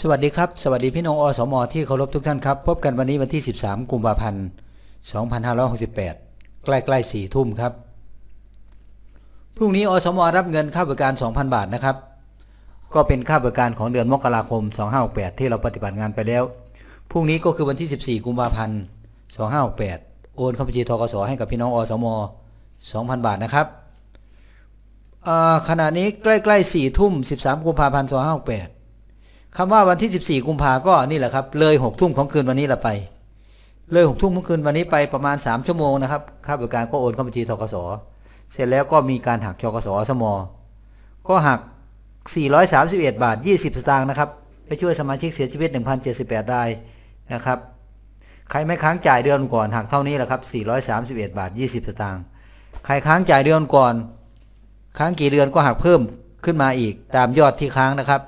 สวัสดีครับ สวัสดีพี่น้องอสมอที่เคารพทุกท่านครับ พบกันวันนี้วันที่ 13 กุมภาพันธ์ 2568 ใกล้ๆ4ทุ่มครับ พรุ่งนี้อสมอรับเงินค่าบริการ 2,000 บาทนะครับ ก็เป็นค่าบริการของเดือนมกราคม 2568 ที่เราปฏิบัติงานไปแล้ว พรุ่งนี้ก็คือวันที่ 14 กุมภาพันธ์ 2568 โอนเข้าบัญชีทกสให้กับพี่น้องอสมอ2,000 บาทนะครับขณะนี้ใกล้ๆ4ทุ่ม 13 กุมภาพันธ์ 2568 คำว่าวันที่ 14 กุมภาก็นี่แหละครับ เลย6ทุ่มของคืนวันนี้ละไป เลย6ทุ่มของคืนวันนี้ไปประมาณ 3 ชั่วโมงนะครับค่าบริการก็โอนเข้าบัญชีทกสเสร็จแล้วก็มีการหักทกสสมก็หัก 431 บาท 20 สตางค์นะครับ ไปช่วยสมาชิกเสียชีวิต 1,078รายนะครับ ใครไม่ค้างจ่ายเดือนก่อนหักเท่านี้แหละครับ 431 บาท 20 สตางค์ ใครค้างจ่ายเดือนก่อน ค้างกี่เดือนก็หักเพิ่มขึ้นมาอีกตามยอดที่ค้างนะครับ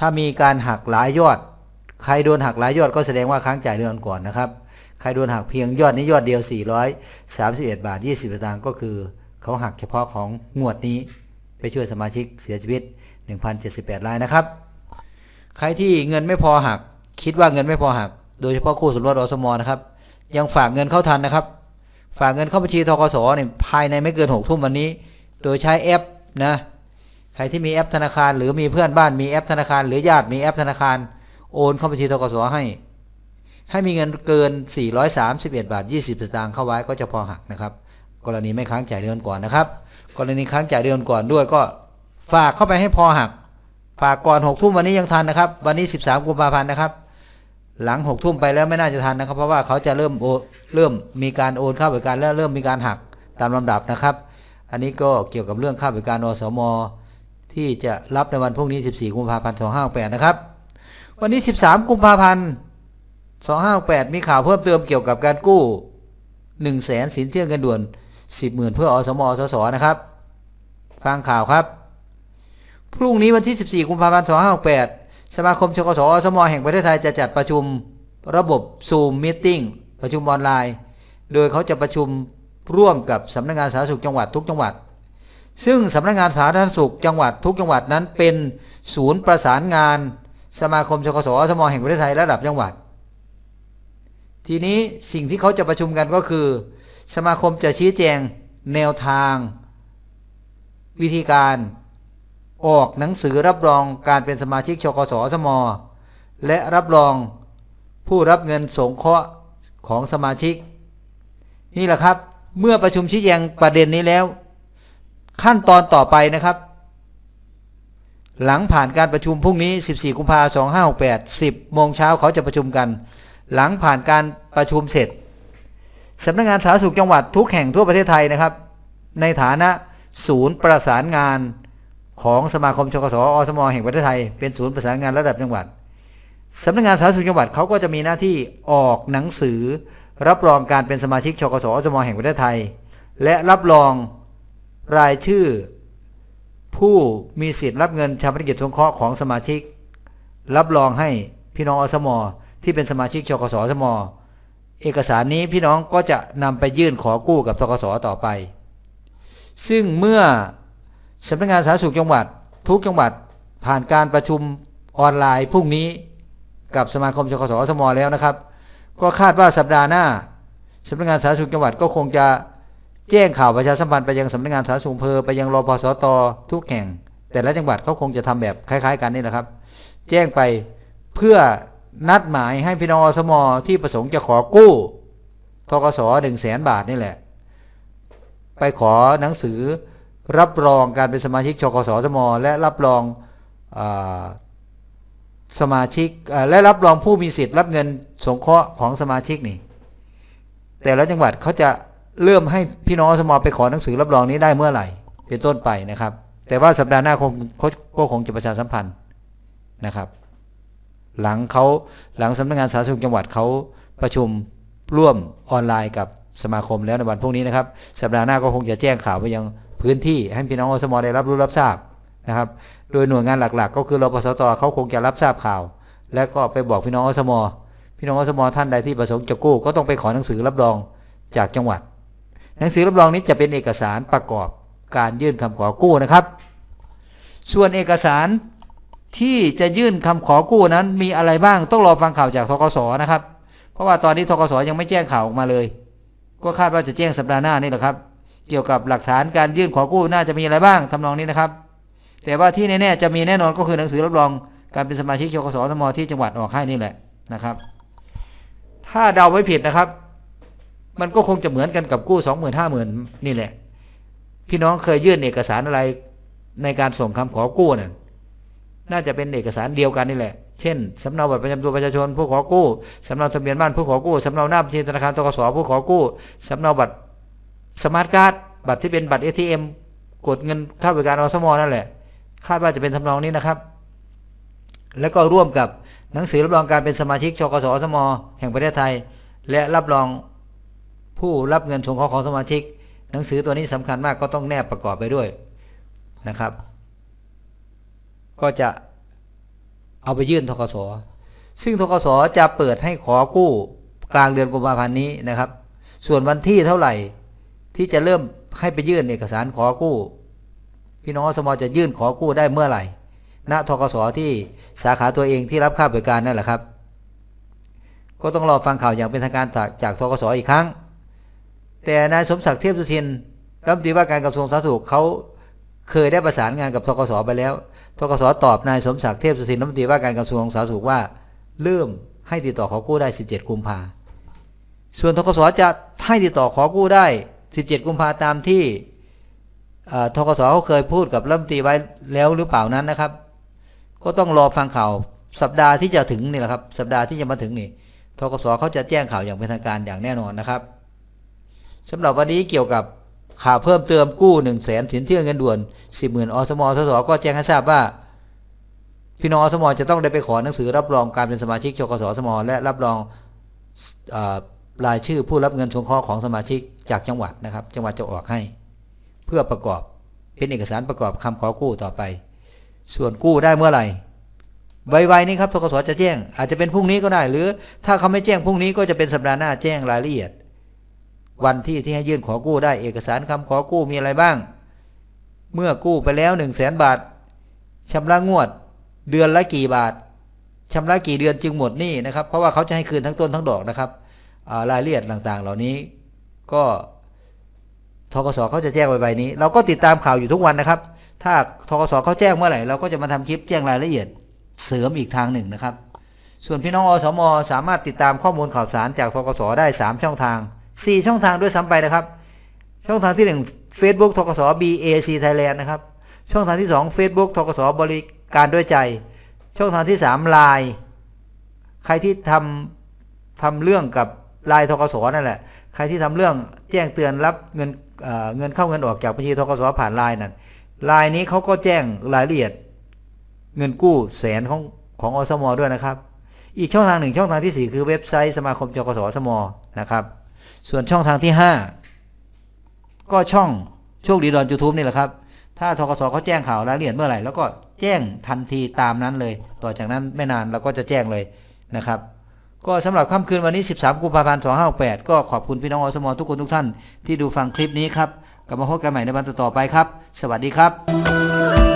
ถ้ามีการหักหลายยอด ใครโดนหักหลายยอดก็แสดงว่าค้างจ่ายเดือนก่อนนะครับ ใครโดนหักเพียงยอดนี้ยอดเดียว 431 บาท 20สตางค์ก็คือเขาหักเฉพาะของงวดนี้ ไปช่วยสมาชิกเสียชีวิต 1,078รายนะครับ ใครที่เงินไม่พอหัก คิดว่าเงินไม่พอหัก โดยเฉพาะคู่สมรสอสมนะครับ ยังฝากเงินเข้าทันนะครับ ฝากเงินเข้าบัญชีทกสเนี่ยภายในไม่เกิน6ทุ่มวันนี้ โดยใช้แอปนะ รที่มีแอปธนาคาร หรือมีเพื่อนบ้านมีแอปธนาคาร หรือญาติมีแอปธนาคาร โอนเข้าบัญชีทกสให้ ให้มีเงินเกิน 431 บาท 20สตางค์เข้าไว้ก็จะพอหักนะครับ กรณีไม่ค้างจ่ายเดือนก่อนนะครับ กรณีค้างจ่ายเดือนก่อนด้วยก็ฝากเข้าไปให้พอหัก ฝากก่อน6ทุ่มวันนี้ยังทันนะครับ วันนี้ 13กุมภาพันธ์นะครับหลัง6ทุ่มไปแล้วไม่น่าจะทันนะครับ เพราะว่าเขาจะเริ่มโอเริ่มมีการโอนค่าบริการแล้วเริ่มมีการหักตามลำดับนะครับ อันนี้ก็เกี่ยวกับเรื่องค่าบริการอสม ที่จะรับในวันพรุ่งนี้ 14 กุมภาพันธ์ 2568 นะครับ วันนี้ 13 กุมภาพันธ์ 2568 มีข่าวเพิ่มเติมเกี่ยวกับการกู้ 1 0 0 0 0แสนสินเชื่อเงินด่วน 10 0,000เพื่ออสมอสสนะครับ ฟังข่าวครับ พรุ่งนี้วันที่ 14 กุมภาพันธ์ 2568 สมาคมชกสอสมแห่งประเทศไทยจะจัดประชุมระบบ Zoom Meeting ประชุมออนไลน์ โดยเขาจะประชุมร่วมกับสำนักงานสาธารณสุขจังหวัดทุกจังหวัด ซึ่งสำนักงานสาธารณสุขจังหวัดทุกจังหวัดนั้นเป็นศูนย์ประสานงานสมาคมชกสอสมแห่งประเทศไทยระดับจังหวัด ทีนี้สิ่งที่เขาจะประชุมกันก็คือ สมาคมจะชี้แจงแนวทาง วิธีการออกหนังสือรับรองการเป็นสมาชิกชกสสมและรับรองผู้รับเงินสงเคราะห์ของสมาชิก นี่แหละครับ เมื่อประชุมชี้แจงประเด็นนี้แล้ว ขั้นตอนต่อไปนะครับ หลังผ่านการประชุมพรุ่งนี้ 14 กุมภาพันธ์2568 10 โมงเช้าเขาจะประชุมกัน หลังผ่านการประชุมเสร็จสำนักงานสาธารณสุขจังหวัดทุกแห่งทั่วประเทศไทยนะครับ ในฐานะศูนย์ประสานงานของสมาคมชกสอสมแห่งประเทศไทยเป็นศูนย์ประสานงานระดับจังหวัดสำนักงานสาธารณสุขจังหวัดเขาก็จะมีหน้าที่ออกหนังสือ รับรองการเป็นสมาชิกชกสอสมแห่งประเทศไทย และรับรอง รายชื่อ ผู้มีสิทธิ์รับเงินชาปนกิจสงเคราะห์ของสมาชิก รับรองให้พี่น้องอสมอที่เป็นสมาชิกชกสอสมอเอกสารนี้พี่น้องก็จะนำไปยื่นขอกู้กับทกสต่อไป ซึ่งเมื่อสำนักงานสาธารณสุขจังหวัด ทุกจังหวัดผ่านการประชุมออนไลน์พรุ่งนี้กับสมาคมชกสอสมอแล้วนะครับ ก็คาดว่าสัปดาห์หน้าสำนักงานสาธารณสุขจังหวัดก็คงจะ แจ้งข่าวประชาสัมพันธ์ไปยังสำนักงานสาธารณสุขอำเภอไปยังรพสตทุกแห่ง แต่ละจังหวัดเขาคงจะทำแบบคล้าย ๆ กันนี่แหละครับ แจ้งไปเพื่อนัดหมายให้พี่น้องอสมที่ประสงค์จะขอกู้ทกสหนึ่งแสนบาทนี่แหละ ไปขอหนังสือรับรองการเป็นสมาชิกชกสสมและรับรองอสมาชิกและรับรองผู้มีสิทธิ์รับเงินสงเคราะห์ของสมาชิกนี่ แต่ละจังหวัดเขาจะ เริ่มให้พี่น้องอสมอไปขอหนังสือรับรองนี้ได้เมื่อไหร่ เป็นต้นไปนะครับ แต่ว่าสัปดาห์หน้าคงก็คงจะประชาสัมพันธ์นะครับ หลังเขาหลังสำนักงานสาธารณสุขจังหวัดเขาประชุมร่วมออนไลน์กับสมาคมแล้วในวันพรุ่งนี้นะครับ สัปดาห์หน้าก็คงจะแจ้งข่าวไปยังพื้นที่ให้พี่น้องอสมอได้รับรู้รับทราบนะครับ โดยหน่วยงานหลักๆ ก็คือรปสตเขาคงจะรับทราบข่าว และก็ไปบอกพี่น้องอสมอพี่น้องอสมอท่านใดที่ประสงค์จะกู้ก็ต้องไปขอหนังสือรับรองจากจังหวัด หนังสือรับรองนี้จะเป็นเอกสารประกอบการยื่นคำขอกู้นะครับ ส่วนเอกสารที่จะยื่นคำขอกู้นั้นมีอะไรบ้างต้องรอฟังข่าวจากทกสนะครับ เพราะว่าตอนนี้ทกสยังไม่แจ้งข่าวออกมาเลย ก็คาดว่าจะแจ้งสัปดาห์หน้านี่แหละครับ เกี่ยวกับหลักฐานการยื่นขอกู้น่าจะมีอะไรบ้างทำนองนี้นะครับ แต่ว่าที่แน่ๆจะมีแน่นอนก็คือหนังสือรับรองการเป็นสมาชิกชกสทมที่จังหวัดออกให้นี่แหละนะครับ ถ้าเดาไม่ผิดนะครับ มันก็คงจะเหมือนกันกับกู้สองหมื่นห้าหมื่นนี่แหละ พี่น้องเคยยื่นเอกสารอะไรในการส่งคำขอกู้นั่นน่าจะเป็นเอกสารเดียวกันนี่แหละ เช่นสำเนาบัตรประจำตัวประชาชนผู้ขอกู้สำเนาทะเบียนบ้านผู้ขอกู้สำเนาหน้าบัญชีธนาคารทกสผู้ขอกู้สำเนาบัตรสมาร์ทการ์ดบัตรที่เป็นบัตร ATM กดเงินค่าบริการอสมนั่นแหละคาดว่าจะเป็นทำนองนี้นะครับ แล้วก็ร่วมกับหนังสือรับรองการเป็นสมาชิกชกสอสม แห่งประเทศไทย และรับรอง ผู้รับเงินสงเคราะห์ของสมาชิก หนังสือตัวนี้สำคัญมากก็ต้องแนบประกอบไปด้วยนะครับ ก็จะเอาไปยื่นทกสซึ่งทกสจะเปิดให้ขอกู้กลางเดือนกุมภาพันธ์นี้นะครับ ส่วนวันที่เท่าไหร่ที่จะเริ่มให้ไปยื่นเอกสารขอกู้ พี่น้องสมอจะยื่นขอกู้ได้เมื่อไหร่ณทกสที่สาขาตัวเองที่รับค่าบริการนั่นแหละครับ ก็ต้องรอฟังข่าวอย่างเป็นทางการจากทกสอีกครั้ง แต่นายสมศักดิ์เทพสุทินรัฐมนตรีว่าการกระทรวงสาธารณสุขเขาเคยได้ประสานงานกับทกสไปแล้วทกสตอบนายสมศักดิ์เทพสุทินรัฐมนตรีว่าการกระทรวงสาธารณสุขว่า เริ่มให้ติดต่อขอกู้ได้ 17 กุมภาส่วนทกสจะให้ติดต่อขอกู้ได้ 17 กุมภาตามที่ทกสเขาเคยพูดกับรัฐมนตรีไว้แล้วหรือเปล่านั้นนะครับ ก็ต้องรอฟังข่าวสัปดาห์ที่จะถึงนี่แหละครับ สัปดาห์ที่จะมาถึงนี่ทกสเขาจะแจ้งข่าวอย่างเป็นทางการอย่างแน่นอนนะครับ สำหรับวันนี้เกี่ยวกับข่าวเพิ่มเติมกู้1นึ่งแสนสินเชื่อเงินด่วน 10หมื่นอสมอสสก็แจ้งให้ทราบว่า พี่น้องอสมอจะต้องได้ไปขอหนังสือรับรองการเป็นสมาชิกชกสสมอและรับรองรายชื่อผู้รับเงินสงเคราะห์ของสมาชิกจากจังหวัดนะครับ จังหวัดจะออกให้ เพื่อประกอบเป็นเอกสารประกอบคำขอกู้ต่อไป ส่วนกู้ได้เมื่อไหร่ไวๆนี้ครับทกสจะแจ้ง อาจจะเป็นพรุ่งนี้ก็ได้ หรือถ้าเขาไม่แจ้งพรุ่งนี้ก็จะเป็นสัปดาห์หน้าแจ้งรายละเอียด วันที่ที่ให้ยื่นขอกู้ได้เอกสารคำขอกู้มีอะไรบ้าง เมื่อกู้ไปแล้ว1นึ่งแสนบาทชำระงวด เดือนละกี่บาทชำระกี่เดือนจึงหมดหนี้นะครับ เพราะว่าเขาจะให้คืนทั้งต้นทั้งดอกนะครับรายละเอียดต่างๆ เหล่านี้ ก็ทกสเขาจะแจ้งไว้ใบนี้ เราก็ติดตามข่าวอยู่ทุกวันนะครับ ถ้าทกสเขาแจ้งเมื่อไหร่เราก็จะมาทำคลิปแจ้งรายละเอียดเสริมอีกทางหนึ่งนะครับ ส่วนพี่น้องอสม สามารถติดตามข้อมูลข่าวสารจากทกสได้ 3 ช่องทาง 4 ช่องทางด้วยซ้ำไปนะครับ ช่องทางที่ 1 Facebook ทกส BAC Thailand นะครับ ช่องทางที่ 2 Facebook ทกสบริการด้วยใจ ช่องทางที่ 3 Line ใครที่ทำทำเรื่องกับลายทกสนั่นแหละ ใครที่ทำเรื่องแจ้งเตือนรับเงินเเงินเข้าเงินออกจากบัญชีทกสผ่านไลน์นั่นไลน์นี้เขาก็แจ้งรายละเอียดเงินกู้แสนของของอสมด้วยนะครับ อีกช่องทางหนึ่งช่องทางที่ 4 คือเว็บไซต์สมาคมจกสสมนะครับ ส่วนช่องทางที่ 5 ก็ช่องโชคดีดอนยูทูบนี่แหละครับ ถ้าทกสเขาแจ้งข่าวรายละเอียดเมื่อไหร่แล้วก็แจ้งทันทีตามนั้นเลย ต่อจากนั้นไม่นานเราก็จะแจ้งเลยนะครับ ก็สำหรับค่ำคืนวันนี้ 13 กุมภาพันธ์ 2568 ก็ขอบคุณพี่น้องอสมทุกคนทุกท่านที่ดูฟังคลิปนี้ครับกลับมาพบกันใหม่ในวันต่อๆไปครับ สวัสดีครับ